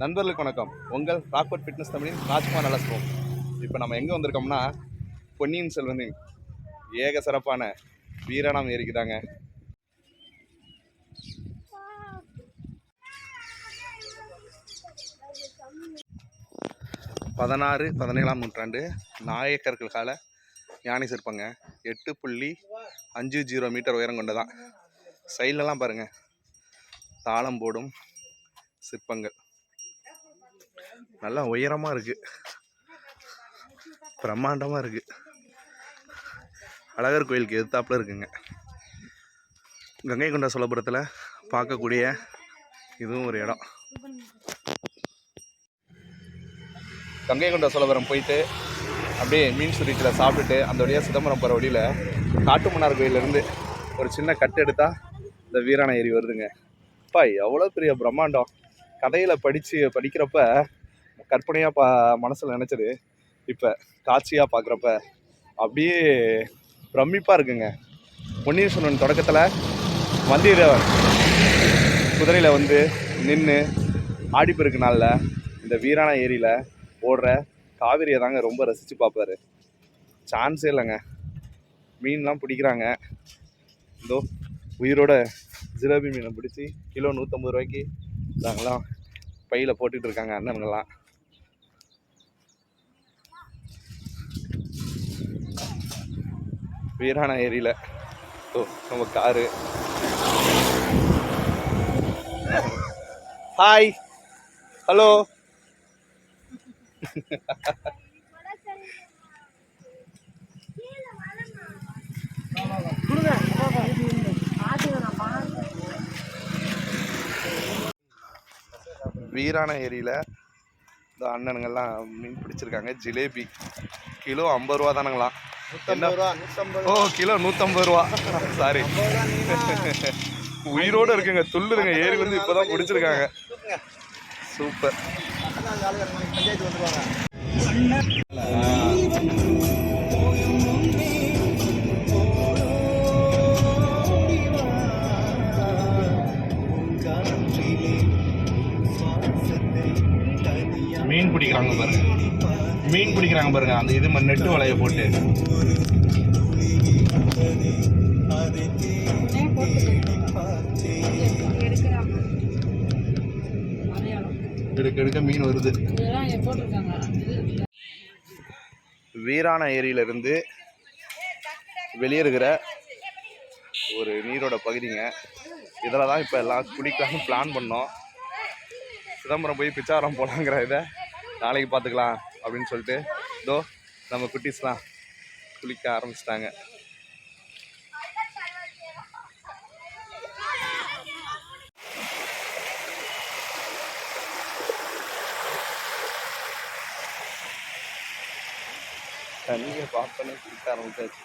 நண்பர்களுக்கு வணக்கம். உங்கள் ராக்வர்ட் ஃபிட்னஸ் தமிழின் ராஜ்குமார் அலசுவோம் இப்போ நம்ம எங்கே வந்திருக்கோம்னா பொன்னியின் செல்வனின் ஏக சிறப்பான வீரணம் ஏறிக்குதாங்க பதினாறு பதினேழாம் நூற்றாண்டு நாயக்கர்கள் கால யானை சிற்பங்க. எட்டு புள்ளி அஞ்சு ஜீரோ மீட்டர் உயரம் கொண்டதான் சைட்லலாம் பாருங்கள் தாளம் போடும் சிற்பங்கள். நல்லா உயரமாக இருக்குது பிரம்மாண்டமாக இருக்குது அழகர் கோயிலுக்கு எதிர்த்தாப்புல இருக்குங்க. கங்கை கொண்ட சோழபுரத்தில் பார்க்கக்கூடிய இதுவும் ஒரு இடம். கங்கை கொண்ட சோழபுரம் போயிட்டு அப்படியே மீன் சுருக்கில் சாப்பிட்டுட்டு அந்த வழியாக சிதம்பரம் போகிற வழியில் காட்டுமன்னார் கோயிலேருந்து ஒரு சின்ன கட்டு எடுத்தால் இந்த வீராண ஏரி வருதுங்க. அப்பா எவ்வளோ பெரிய பிரம்மாண்டம். கதையில் படித்து படிக்கிறப்ப கற்பனையாக பா மனசில் நினச்சது இப்போ காட்சியாக பார்க்குறப்ப அப்படியே பிரமிப்பாக இருக்குங்க. பொன்னியின் செல்வன் தொடக்கத்தில் வந்தியத்தேவன் குதிரையில் வந்து நின்று ஆடிப்பெருக்கு நாளில் இந்த வீரான ஏரியில் ஓடுற காவிரியை தாங்க ரொம்ப ரசித்து பார்ப்பாரு சான்ஸே இல்லைங்க. மீன்லாம் பிடிக்கிறாங்க. இதோ உயிரோட ஜிலேபி மீனை பிடிச்சி கிலோ நூற்றம்பது ரூபாய்க்கு நாங்களாம் பையில் போட்டுட்டு இருக்காங்க அண்ணனுங்கெல்லாம் வீரான ஏரியில். ஓ நம்ம காரு. ஹாய் ஹலோ வீரான ஏரியில் இந்த அண்ணனுங்கெல்லாம் மீன் பிடிச்சிருக்காங்க. ஜிலேபி. கிலோ ஐம்பது ரூபா தானுங்களாம் ஓ கிலோ நூற்றம்பது ரூபா. சாரி. உயிரோடு இருக்குங்க. துள்ளுதுங்க. ஏரி வந்து இப்போதான் பிடிச்சிருக்காங்க. சூப்பர். மீன் பிடிக்கிறாங்க பாருங்க. மீன் பிடிக்கிறாங்க பாருங்க. அந்த இது மாதிரி நெட்டு வலையை போட்டு. எடுக்க எடுக்க மீன் வருது. வீரான ஏரியிலிருந்து வெளியே இருக்கிற ஒரு நீரோட பகுதிங்க. இதில் தான் இப்போ எல்லாம் குளிக்கலாம்னு பிளான் பண்ணோம். சிதம்பரம் போய் பிச்சாரம் போகலாங்கிற இதை. நாளைக்கு பார்த்துக்கலாம். அப்படின்னு சொல்லிட்டு இதோ நம்ம குட்டீஸ்லாம் குளிக்க ஆரம்பிச்சிட்டாங்க. தண்ணியை பார்த்தோன்னே குளிக்க ஆரம்பிச்சாச்சு.